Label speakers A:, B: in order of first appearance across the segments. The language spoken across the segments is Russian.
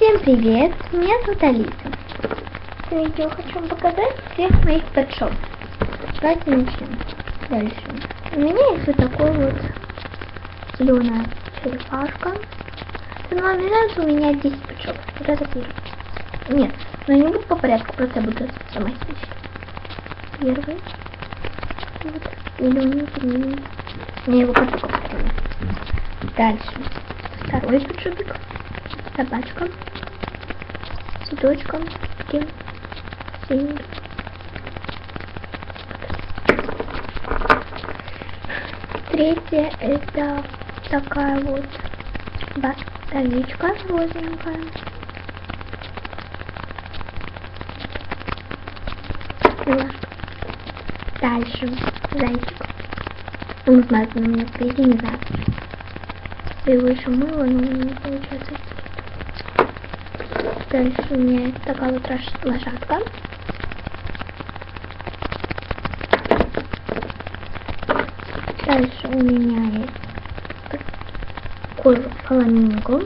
A: Всем привет, меня зовут Алиса. Этом видео хочу вам показать всех моих пэтшоп. Давайте начнем. Дальше. У меня есть вот такой вот зеленая черепашка. Сама нравится у меня 10 пэтшоп. Вот это первый. Нет, но не буду по порядку, просто я буду сама сничать. Первый. Вот. Миленький. Мне его посмотрю. Дальше. Второй пэтшопик собачка, цветочком таким синим. Третье это такая вот батаричка розовенькая. Дальше зайчик. Он знает на меня прийти, не. Я его еще мыла, но не получается. Дальше у меня есть такая вот лошадка. Дальше у меня есть такой фламинго.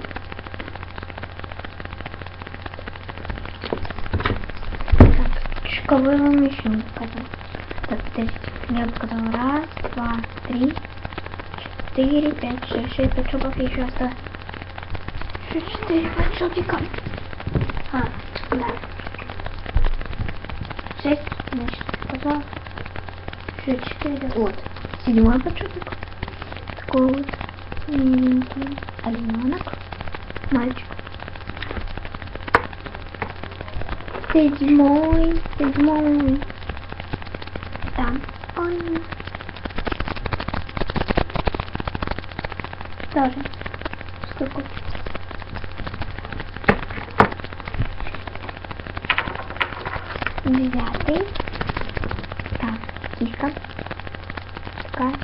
A: Так, кого я вам еще не показала? Так, подождите, я показала раз, два, три, четыре, пять, шесть, шесть пачков еще осталось. Четыре пачка. А, да. Шесть, значит, сказал. Еще четыре. Вот. Седьмой почеток. Такой вот миленький олененок. Мальчик. Седьмой, седьмой. Там он. Тоже. Сколько? Девятый. Так, киска. Такая.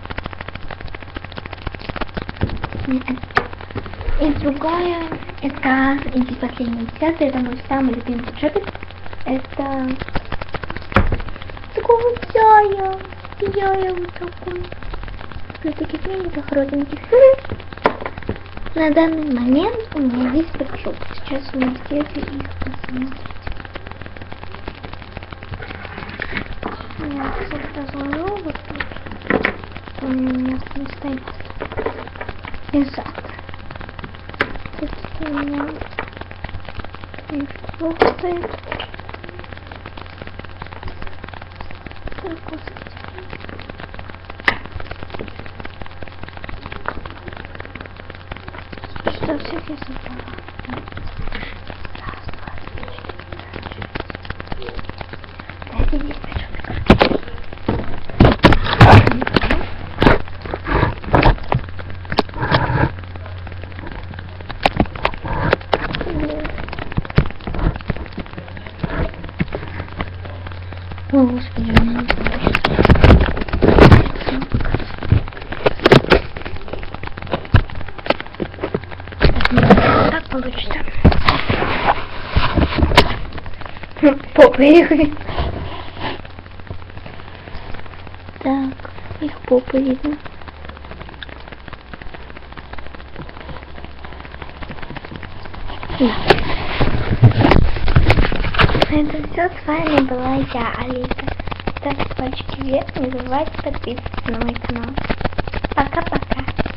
A: И другая, это, и последняя десятая, это мой самый любимый джекет. Это такого зая. Зая вот такой. На таких миленьких розовеньких. На данный момент у меня есть пачок. Сейчас у меня все их посмотрим. Я всех разложу вот тут. Он у меня не стоит. И завтра. Тут у меня книжка плохо стоит. Так, господи. Что всех я забрала? Раз, два, три, четыре, пять, шесть. Дайте здесь О, господи, у меня. Так получится. Попа их. Так, их попы видно. Да. Это все с вами была я, Алиса. Ставьте пальчики вверх, не забывайте подписываться на мой канал. Пока-пока.